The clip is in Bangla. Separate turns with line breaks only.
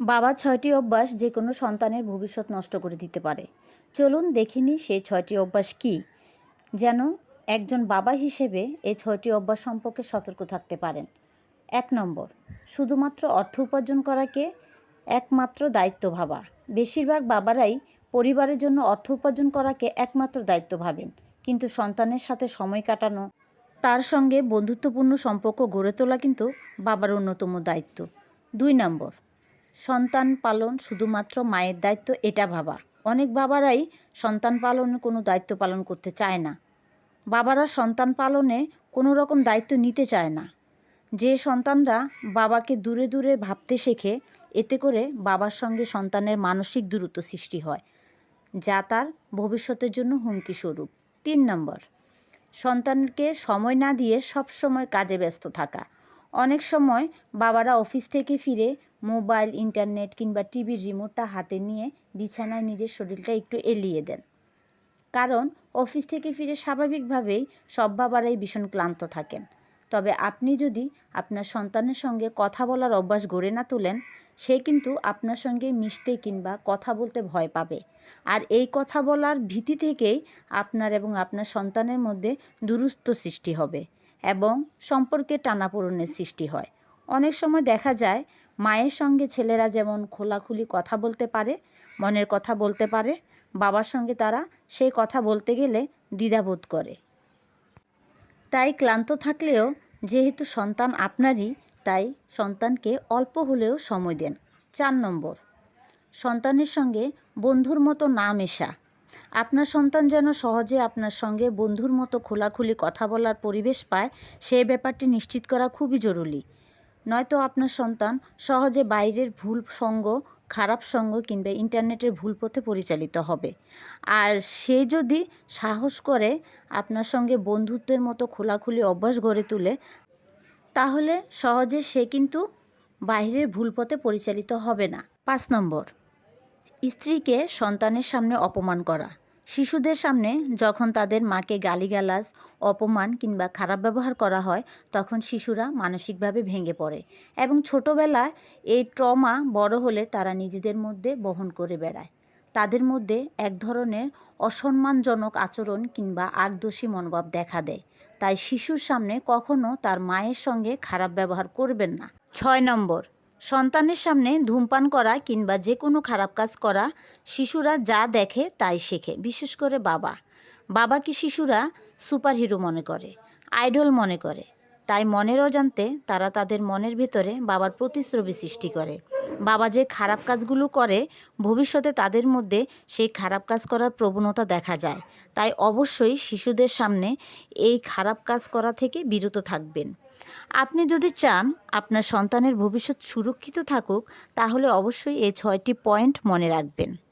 বাবার ছয়টি অভ্যাস যে কোনো সন্তানের ভবিষ্যৎ নষ্ট করে দিতে পারে। চলুন দেখিনি সেই ছয়টি অভ্যাস কি, যেন একজন বাবা হিসেবে এই ছয়টি অভ্যাস সম্পর্কে সতর্ক থাকতে পারেন। এক নম্বর, শুধুমাত্র অর্থ উপার্জন করাকে একমাত্র দায়িত্ব ভাবা। বেশিরভাগ বাবারাই পরিবারের জন্য অর্থ উপার্জন করাকে একমাত্র দায়িত্ব ভাবেন। কিন্তু সন্তানের সাথে সময় কাটানো, তার সঙ্গে বন্ধুত্বপূর্ণ সম্পর্ক গড়ে তোলা কিন্তু বাবার অন্যতম দায়িত্ব। দুই নম্বর সন্তান পালন শুধুমাত্র মায়ের দায়িত্ব, এটা ভাবা। অনেক বাবারাই সন্তান পালনে কোনো দায়িত্ব পালন করতে চায় না। বাবারা সন্তান পালনে কোনো রকম দায়িত্ব নিতে চায় না। যে সন্তানরা বাবাকে দূরে দূরে ভাবতে শেখে, এতে করে বাবার সঙ্গে সন্তানের মানসিক দূরত্ব সৃষ্টি হয়, যা তার ভবিষ্যতের জন্য হুমকি স্বরূপ। তিন নম্বর, সন্তানকে সময় না দিয়ে সব সময় কাজে ব্যস্ত থাকা। অনেক সময় বাবারা অফিস থেকে ফিরে মোবাইল, ইন্টারনেট কিংবা টিভির রিমোটটা হাতে নিয়ে বিছানায় নিজের শরীরটা একটু এলিয়ে দেন। কারণ অফিস থেকে ফিরে স্বাভাবিকভাবেই সব বাবারাই ভীষণ ক্লান্ত থাকেন। তবে আপনি যদি আপনার সন্তানের সঙ্গে কথা বলার অভ্যাস গড়ে না তোলেন, সে কিন্তু আপনার সঙ্গে মিশতে কিংবা কথা বলতে ভয় পাবে। আর এই কথা বলার ভীতি থেকেই আপনার এবং আপনার সন্তানের মধ্যে দূরত্ব সৃষ্টি হবে এবং সম্পর্কে টানাপোড়নের সৃষ্টি হয়। অনেক সময় দেখা যায় মায়ের সঙ্গে ছেলেরা যেমন খোলাখুলি কথা বলতে পারে, মনের কথা বলতে পারে, বাবার সঙ্গে তারা সেই কথা বলতে গেলে দ্বিধাবোধ করে। তাই ক্লান্ত থাকলেও যেহেতু সন্তান আপনারই, তাই সন্তানকে অল্প হলেও সময় দেন। চার নম্বর, সন্তানের সঙ্গে বন্ধুর মতো না মেশা। আপনার সন্তান যেন সহজে আপনার সঙ্গে বন্ধুর মতো খোলাখুলি কথা বলার পরিবেশ পায় সেই ব্যাপারটি নিশ্চিত করা খুবই জরুরি। নয়তো আপনার সন্তান সহজে বাইরের ভুল সঙ্গ, খারাপ সঙ্গ কিংবা ইন্টারনেটের ভুল পথে পরিচালিত হবে। আর সে যদি সাহস করে আপনার সঙ্গে বন্ধুত্বের মতো খোলাখুলি অভ্যাস গড়ে তোলে, তাহলে সহজে সে কিন্তু বাইরের ভুল পথে পরিচালিত হবে না। পাঁচ নম্বর, স্ত্রীকে সন্তানের সামনে অপমান করা। শিশুদের সামনে যখন তাদের মাকে গালিগালাজ, অপমান কিংবা খারাপ ব্যবহার করা হয়, তখন শিশুরা মানসিকভাবে ভেঙে পড়ে এবং ছোটোবেলায় এই ট্রমা বড় হলে তারা নিজেদের মধ্যে বহন করে বেড়ায়। তাদের মধ্যে এক ধরনের অসম্মানজনক আচরণ কিংবা আগদোষী মনোভাব দেখা দেয়। তাই শিশুর সামনে কখনো তার মায়ের সঙ্গে খারাপ ব্যবহার করবেন না। ছয় নম্বর সন্তানের সামনে ধূমপান করা কিংবা যে কোনো খারাপ কাজ করা, শিশুরা যা দেখে তাই শেখে, বিশেষ করে বাবা। বাবাকে শিশুরা সুপারহিরো মনে করে, আইডল মনে করে। তাই মনের অজান্তে তারা তাদের মনের ভেতরে বাবার প্রতিশ্রবি সৃষ্টি করে। বাবা যে খারাপ কাজগুলো করে, ভবিষ্যতে তাদের মধ্যে সেই খারাপ কাজ করার প্রবণতা দেখা যায়। তাই অবশ্যই শিশুদের সামনে এই খারাপ কাজ করা থেকে বিরত থাকবেন। আপনি যদি চান আপনার সন্তানের ভবিষ্যৎ সুরক্ষিত থাকুক, তাহলে অবশ্যই এই ছয়টি পয়েন্ট মনে রাখবেন।